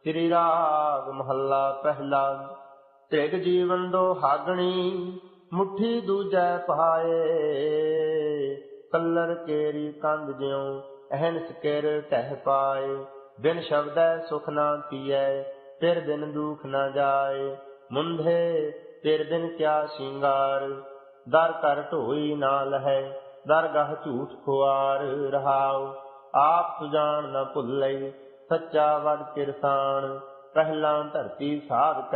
ਸ੍ਰੀ ਰਾਗ ਮਹੱਲਾ ਪਹਿਲਾ। ਤ੍ਰਿਗ ਜੀਵਨ ਦੋ ਹਾਗਣੀ, ਮੁਠੀ ਦੂਜੈ ਪਾਏ ਕਲਰ ਕੇਰੀ ਕੰਧ ਜਿਉ, ਅਹਨਸ ਕਿਰ ਟਹਿ ਪਾਏ। ਬਿਨ ਸ਼ਬਦੈ ਸੁਖ ਨਾ ਤੀਐ ਫਿਰ ਬਿਨ ਦੁਖ ਨਾ ਜਾਏ। ਮੁੰਧੇ, ਫਿਰ ਬਿਨ ਕਿਆ ਸ਼ਿੰਗਾਰ। ਦਰ ਕਰ ਢੋਈ ਨਾ ਲਹੈ, ਦਰਗਾਹ ਝੂਠ ਖੁਆਰ ਰਹਾਉ। ਆਪ ਸੁਜਾਨ ਨਾ ਭੁੱਲੇ ਸੱਚਾ ਵਡ ਕਿਰਸਾਨ ਪਹਿਲਾਂ ਧਰਤੀ ਸਾਧ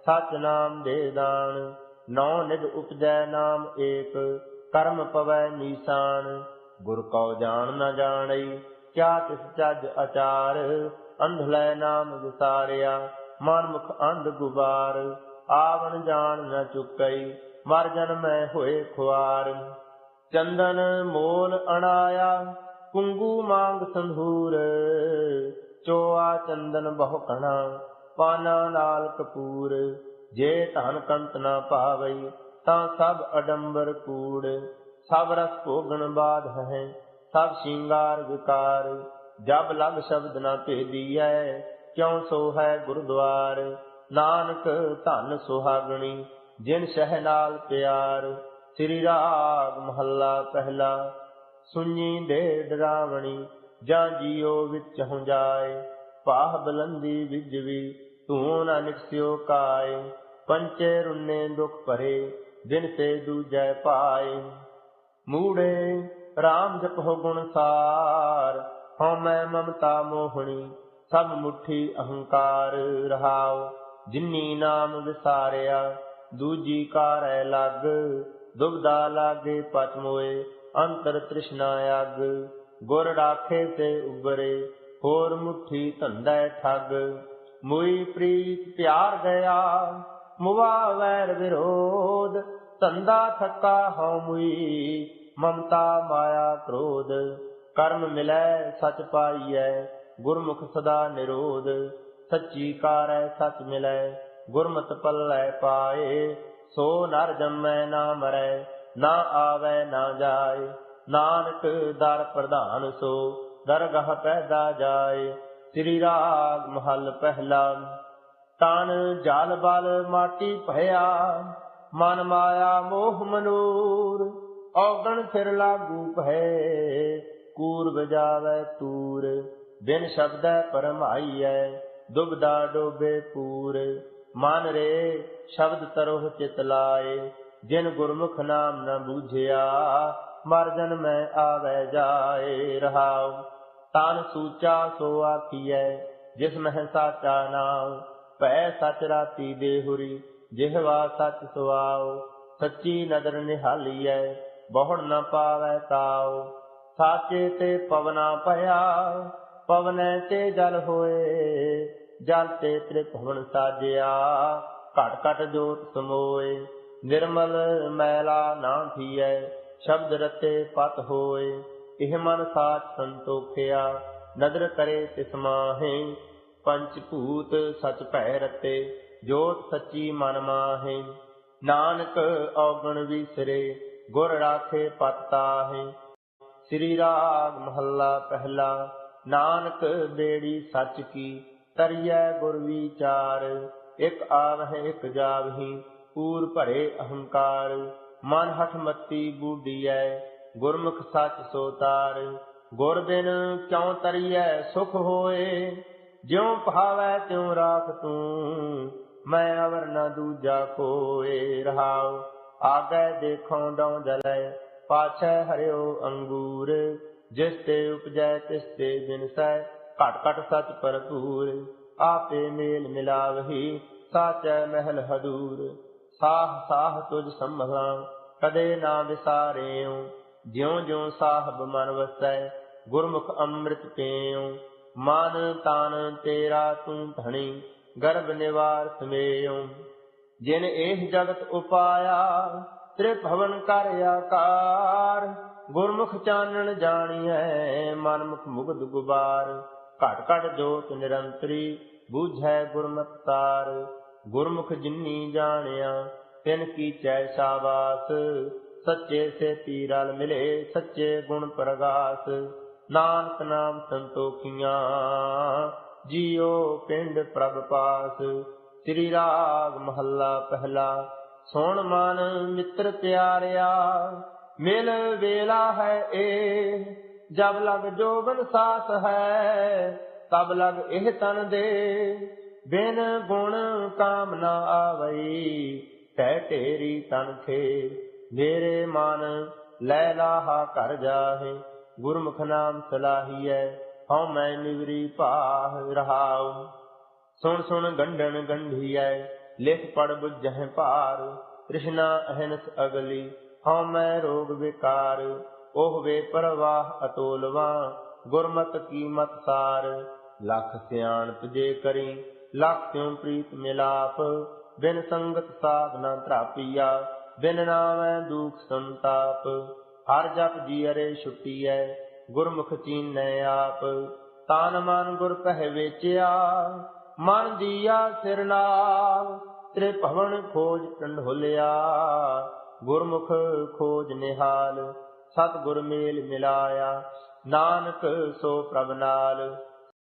ਸਚ ਨਾਮ ਦੇ ਦਾਨ। ਨੌ ਨਿਧ ਉਪਜੈ ਨਾਮ ਏਕ, ਕਰਮ ਪਵੈ ਨੀਸਾਨ। ਗੁਰ ਕਉ ਜਾਣ ਨ ਜਾਣਈ, ਕਿਆ ਤਿਸ ਚੱਜ ਅਚਾਰ ਅੰਧਲੇ ਨਾਮ ਵਿਸਾਰਿਆ, ਮਨ ਮੁਖ ਅੰਧ ਗੁਬਾਰ। ਆਵਣ ਜਾਣ ਨ ਚੁਕਈ, ਮਰ ਜਨਮੈ ਹੋਏ ਖੁਆਰ। ਚੰਦਨ ਮੋਲ ਅਣਾਇਆ ਕੁੰਗੂ ਮੰਗ ਸੰਧੂਰ, ਚੋਆ ਚੰਦਨ ਬਹੁ ਪਾਨਾ ਨਾਲ ਕਪੂਰ। ਜੇ ਧਨ ਕੰਤ ਨਾ ਪਾਵਈ, ਤਾਂ ਸਭ ਅਡੰਬਰ ਕੂੜ। ਸਭ ਰਸ ਭੋਗਣ ਬਾਧ ਹੈ, ਸਭ ਸ਼ਿੰਗਾਰ ਵਿਕਾਰ। ਜਬ ਲਗ ਸ਼ਬਦ ਨਾ ਭੇਦੀਐ, ਕਿਉ ਸੋ ਹੈ ਗੁਰਦੁਆਰ? ਨਾਨਕ ਧਨ ਸੁਹਾਗਣੀ, ਜਿਨ ਸ਼ਹਿ ਨਾਲ ਪਿਆਰ। ਸ੍ਰੀ ਰਾਗ ਮਹੱਲਾ ਪਹਿਲਾ ਸੁਣੀ ਦੇ ਡਰਾਵਣੀ, ਜਾਂ ਜੀਉ ਵਿੱਚ ਹੋ ਜਾਏ। ਪਾਹ ਬਲੰਦੀ ਵਿਜਵੀ ਤੂੰ ਨਾ ਨਿਕਸਿਓ ਕਾਏ। ਪੰਚੇ ਰੁੰਨੇ ਦੁਖ ਭਰੇ ਦਿਨ ਸੇ ਦੂਜੈ ਪਾਏ। ਮੂੜੇ RAM ਜਪੋ ਗੁਣ ਸਾਰ, ਹਉ ਮੈਂ ਮਮਤਾ ਮੋਹਣੀ, ਸਭ ਮੁਠੀ ਅਹੰਕਾਰ ਰਹਾਉ। ਜਿਨੀ ਨਾਮ ਵਿਸਾਰਿਆ, ਦੂਜੀ ਕਾਰੈ ਲੱਗ, ਦੁਬਦਾ ਲਾਗੇ ਪਚ ਮੋਏ। ਅੰਤਰ ਤ੍ਰਿਸ਼ਨਾ ਅਗ, ਗੁਰ ਰਾਖੇ ਤੇ ਉਬਰੇ ਹੋਰ ਮੁਠੀ ਧੰਦਾ ਠੱਗ। ਮੁਈ ਪ੍ਰੀਤ ਪਿਆਰ ਗਿਆ ਮੁਵਾ ਵੈਰ ਵਿਰੋਧ। ਧੰਦਾ ਥੱਕਾ ਹਉ ਮੁਈ, ਮਮਤਾ ਮਾਇਆ ਕ੍ਰੋਧ। ਕਰਮ ਮਿਲੈ, ਸਚ ਪਾਈਐ, ਗੁਰਮੁਖ ਸਦਾ ਨਿਰੋਧ। ਸੱਚੀ ਕਾਰੈ, ਸਚ ਮਿਲੈ, ਗੁਰਮਤਿ ਪੱਲੇ ਪਾਏ। ਸੋ ਨਰ ਜੰਮੈ ਨਾ ਮਰੈ ਨਾ ਆਵੈ, ਨਾ ਜਾਏ। ਨਾਨਕ ਦਰ ਪ੍ਰਧਾਨ ਸੋ, ਦਰਗਾਹ ਪੈਦਾ ਜਾਏ। ਸ੍ਰੀ ਰਾਗ ਮਹੱਲ ਪਹਿਲਾ, ਤਨ ਜਲ ਬਲ ਮਾਟੀ ਭਇਆ। ਮਨ ਮਾਇਆ ਮੋਹ ਮਨੂਰ, ਔਗਣ ਫਿਰ ਲਾਗੂ ਭੈ ਕੂਰ ਵਜਾਵੇ ਤੂਰ, ਬਿਨ ਸ਼ਬਦੈ ਪਰਮਾਈਐ। ਦੁਬਦਾ ਡੋਬੇ ਪੂਰ, ਮਨ ਰੇ ਸ਼ਬਦ ਤਰੋਹ ਚਿਤ ਲਾਏ। ਜਿਨ ਗੁਰਮੁਖ ਨਾਮ ਨ ਬੂਝਿਆ, ਮਰ ਜਨਮੈ ਆਵੈ ਜਾਏ ਰਹਾਉ। ਤਨ ਸੂਚਾ ਸੋ ਆਖੀਐ, ਜਿਸ ਮਹਿ ਸਾਚਾ ਨਾਮ ਭੈ ਸਚ ਰਾਤੀ ਦੇਹੁਰੀ ਜਿਹਵਾ ਸਚ ਸੁਆਉ। ਸੱਚੀ ਨਦਰ ਨਿਹਾਲੀਐ ਬਹੁੜ ਨ ਪਾਵੈ ਤਾਉ। ਸਾਚੇ ਤੇ ਪਵਨਾ ਭਇਆ, ਪਵਨੈ ਤੇ ਜਲ ਹੋਏ। ਜਲ ਤੇ ਤ੍ਰਿਭਵਨ ਸਾਜਿਆ, ਘਟ ਘਟ ਜੋਤ ਸਮੋਏ। ਨਿਰਮਲ ਮੈਲਾ ਨਾ ਥੀਐ, ਸ਼ਬਦ ਰਤੇ ਪਤ ਹੋਏ, ਇਹ ਮਨ ਸਾਚ ਸੰਤੋਖਿਆ, ਨਦਰ ਕਰੇ ਤਿਸ ਮਾਹੇ, ਪੰਚ ਭੂਤ ਸਚ ਭੈ ਰਤੇ, ਜੋਤ ਸੱਚੀ ਮਨ ਮਾਹੇ। ਨਾਨਕ ਔਗਣ ਵਿਸਰੇ, ਗੁਰ ਰਾਖੇ ਪਤ ਤਾਹੇ। ਸ੍ਰੀ ਰਾਗ ਮਹੱਲਾ ਪਹਿਲਾ, ਨਾਨਕ ਬੇੜੀ ਸੱਚ ਕੀ, ਤਰੀਐ ਗੁਰ ਵਿਚਾਰ, ਇਕ ਆਵਹਿ ਇਕ ਜਾਵਹੀ। ਪੂਰ ਭਰੇ ਅਹੰਕਾਰ, ਮਨ ਹਠ ਮਤੀ ਬੂਢੀਐ ਗੁਰਮੁਖ ਸੱਚ ਸੋਤਾਰ ਗੁਰ ਬਿਨ ਕਿਉ ਤਰੀਐ, ਸੁਖ ਹੋਏ? ਜਿਉ ਭਾਵੈ ਤਿਉ ਰਾਖ ਤੂੰ, ਮੈਂ ਅਵਰ ਨ ਦੂਜਾ ਕੋਏ। ਰਹਾਉ, ਆਗੈ ਦੇਖੋ ਡਉ ਜਲੈ, ਪਾਛੈ ਹਰਿਓ ਅੰਗੂਰ, ਜਿਸ ਤੇ ਉਪਜੈ ਤਿਸ ਤੇ ਬਿਨਸੈ ਘਟ ਘਟ ਸਚ ਭਰਪੂਰ, ਆਪੇ ਮੇਲ ਮਿਲਾਵਹੀ, ਸਾਚੈ ਮਹਿਲ ਹਦੂਰ। ਸਾਹ ਸਾਹ ਤੁਝ ਸੰਭਲਾ ਕਦੇ ਨਾ ਵਿਸਾਰਿਓ ਜਿਉ ਜਿਉ ਸਾਹਿਬ ਮਨ ਵਸੈ, ਗੁਰਮੁਖ ਅੰਮ੍ਰਿਤ ਪੀਉ। ਮਨ ਤਨ ਤੇਰਾ ਤੂੰ ਧਣੀ, ਗਰਭ ਨਿਵਾਰ ਸਮੇਉ ਜਿਨ ਇਹ ਜਗਤ ਉਪਾਇਆ, ਤ੍ਰਿਭਵਨ ਕਰ ਆਕਾਰ। ਗੁਰਮੁਖ ਚਾਨਣ ਜਾਣੀਐ, ਮਨਮੁਖ ਮੁਗਧ ਗੁਬਾਰ। ਘਟ ਘਟ ਜੋਤ ਨਿਰੰਤਰੀ, ਬੂਝੈ ਗੁਰਮਤਾਰ ਗੁਰਮੁਖ ਜਿਨੀ ਜਾਣਿਆ, ਤਿਨ ਕੀ ਚੈ ਸ਼ਾਬਾਸ। ਸੱਚੇ ਸੇ ਰਲ ਮਿਲੇ, ਸੱਚੇ ਗੁਣ ਪ੍ਰਗਾਸ। ਨਾਨਕ ਨਾਮ ਸੰਤੋਖੀਆਂ ਜੀਉ ਪਿੰਡ ਪ੍ਰਭ ਪਾਸ। ਸ੍ਰੀ ਰਾਗ ਮਹੱਲਾ ਪਹਿਲਾ, ਸੁਣ ਮਨ ਮਿੱਤਰ ਪਿਆਰਿਆ, ਮਿਲ ਵੇਲਾ ਹੈ ਏ। ਜਬ ਲਗ ਜੋਬਨ ਸਾਸ ਹੈ, ਤਬ ਲਗ ਇਹ ਤਨ ਦੇ। ਬਿਨ ਗੁਣ ਕਾਮ ਨਾ ਆਵਈ, ਤੈ ਢੇਰੀ ਤਨ ਮੇਰੇ ਮਨ ਲੈ ਲਾਹਾ ਕਰ ਜਾਹੇ, ਗੁਰਮੁਖ ਨਾਮ ਸਲਾਹੀਐ, ਹਉ ਮੈਂ ਨਿਵਰੀ ਭਾਹ ਰਹਾਉ। ਸੁਣ ਸੁਣ ਗੰਢਨ ਗੰਢੀਐ, ਲਿਖ ਪੜ ਬੁਝਹਿ ਭਾਰ, ਤ੍ਰਿਸ਼ਨਾ ਅਹਨਸ ਅਗਲੀ, ਹਉ ਮੈਂ ਰੋਗ ਵਿਕਾਰ, ਉਹ ਵੇ ਪਰਵਾਹ ਅਤੋਲਵਾ, ਗੁਰਮਤ ਕੀਮਤ ਸਾਰ, ਲਖ ਸਿਆਣਪ ਜੇ ਕਰੀ ਲਖ ਤਿਉ ਪ੍ਰੀਤ ਮਿਲਾਪ? ਬਿਨ ਸੰਗਤ ਸਾਧਨਾ ਤਰਾਪੀਆ ਬਿਨ ਨਾਮੈ ਦੁਖ ਸੰਤਾਪ। ਹਰ ਜਪ ਜੀ ਅਰੇ ਛੁੱਟੀਐ, ਗੁਰਮੁਖ ਚੀਨੈ ਆਪ। ਤਾਨ ਮਨ ਗੁਰ ਪਹਿ ਵੇਚਿਆ, ਮਨ ਦੀਆ ਸਿਰ ਨਾਲ ਤ੍ਰੇ ਭਵਨ ਖੋਜ ਟੰਡੋਲਿਆ ਗੁਰਮੁਖ ਖੋਜ ਨਿਹਾਲ। ਸਤ ਗੁਰ ਮੇਲ ਮਿਲਾਇਆ, ਨਾਨਕ ਸੋ ਪ੍ਰਭ ਨਾਲ।